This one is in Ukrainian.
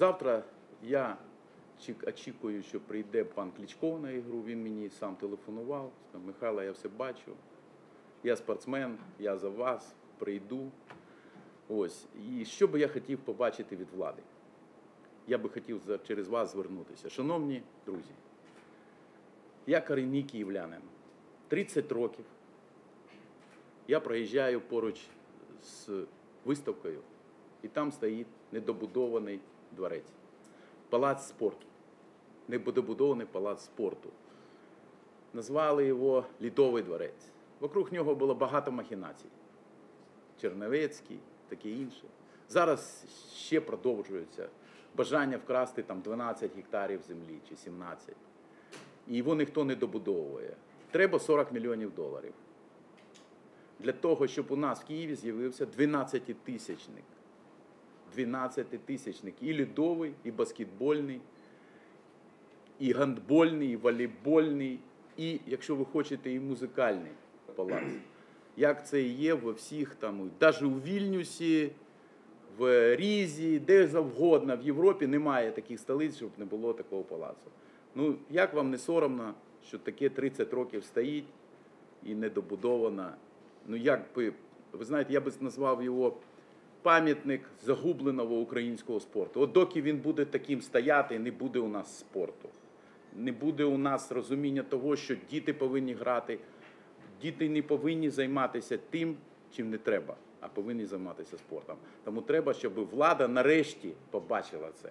Завтра я очікую, що прийде пан Кличко на ігру. Він мені сам телефонував. Сказав, Михайло, я все бачу. Я спортсмен, я за вас прийду. Ось. І що би я хотів побачити від влади? Я би хотів через вас звернутися. Шановні друзі, я корінний київлянин. 30 років. Я проїжджаю поруч з виставкою, і там стоїть недобудований дворець. Палац спорту. Недобудований палац спорту. Назвали його Лідовий дворець. Вокруг нього було багато махінацій. Черновецький, таке інше. Зараз ще продовжується бажання вкрасти там 12 гектарів землі чи 17. І його ніхто не добудовує. Треба 40 мільйонів доларів. Для того, щоб у нас в Києві з'явився 12-тисячник. 12-тисячник. І лідовий, і баскетбольний, і гандбольний, і волейбольний, і, якщо ви хочете, і музикальний палац. Як це є во всіх там, навіть у Вільнюсі, в Різі, де завгодно в Європі немає таких столиць, щоб не було такого палацу. Ну, як вам не соромно, що таке 30 років стоїть і недобудовано? Ну, як би, ви знаєте, я би назвав його пам'ятник загубленого українського спорту. От доки він буде таким стояти, не буде у нас спорту. Не буде у нас розуміння того, що діти повинні грати. Діти не повинні займатися тим, чим не треба, а повинні займатися спортом. Тому треба, щоб влада нарешті побачила це.